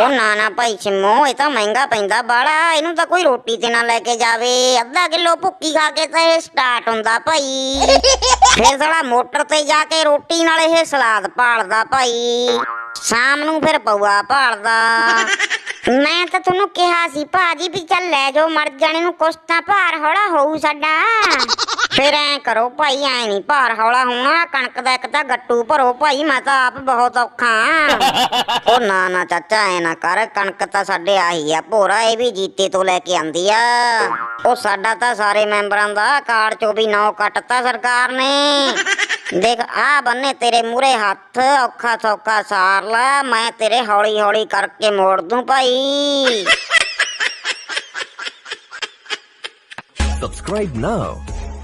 ਉਹ ਨਾ ਨਾ ਭਾਈ ਸਿੰਮੋ ਇਹ ਤਾਂ ਮਹਿੰਗਾ ਪੈਂਦਾ ਬਾੜਾ। ਇਹਨੂੰ ਤਾਂ ਕੋਈ ਰੋਟੀ ਤੇ ਨਾ ਲੈ ਕੇ ਜਾਵੇ। ਅੱਧਾ ਕਿਲੋ ਭੁੱਕੀ ਖਾ ਕੇ ਤਾਂ ਇਹ ਸਟਾਰਟ ਹੁੰਦਾ ਭਾਈ। ਫਿਰ ਸਾਲਾ ਮੋਟਰ ਤੇ ਜਾ ਕੇ ਰੋਟੀ ਨਾਲ ਇਹ ਸਲਾਦ ਭਾਲਦਾ ਭਾਈ। ਸ਼ਾਮ ਨੂੰ ਫਿਰ ਪਊਆ ਭਾਲਦਾ ਮੈਂ ਤਾਂ ਤੁਹਾਨੂੰ ਕਿਹਾ ਸੀ, ਭਾਜੀ ਵੀ ਚੱਲ ਲੈ ਜਾਓ, ਮਰ ਜਾਣੇ ਨੂੰ ਕੁਛ ਤਾਂ ਭਾਰ ਹੌਲਾ ਹੋਊ ਸਾਡਾ। ਫਿਰ ਐ ਕਰੋ ਭਾਈ, ਐ ਨਹੀਂ ਭਾਰ ਹੌਲਾ ਹੋਣਾ, ਕਣਕ ਦਾ ਇੱਕ ਤਾਂ ਗੱਟੂ ਭਰੋ ਭਾਈ, ਮੈਂ ਤਾਂ ਆਪ ਬਹੁਤ ਔਖਾ ਆਂ। ਨਾ ਨਾ ਚਾਚਾ, ਐ ਨਾ ਕਰ, ਕਣਕ ਤਾਂ ਸਾਡੇ ਆਹੀ ਆ, ਭੋਰਾ ਇਹ ਵੀ ਜੀਤੇ ਤੋਂ ਲੈ ਕੇ ਆਂਦੀ ਆ। ਉਹ ਸਾਡਾ ਤਾਂ ਸਾਰੇ ਮੈਂਬਰਾਂ ਦਾ ਕਾਰਡ ਚੋਂ ਵੀ ਨੌ ਕੱਟਤਾ ਸਰਕਾਰ ਨੇ। ਦੇਖ ਆ ਬੰਨੇ ਤੇਰੇ ਮੂਰੇ ਹੱਥ, ਔਖਾ ਸੌਖਾ ਸਾਰ ਲਾ, ਮੈਂ ਤੇਰੇ ਹੌਲੀ ਹੌਲੀ ਕਰਕੇ ਮੋੜ ਦੂੰ ਭਾਈ। Subscribe now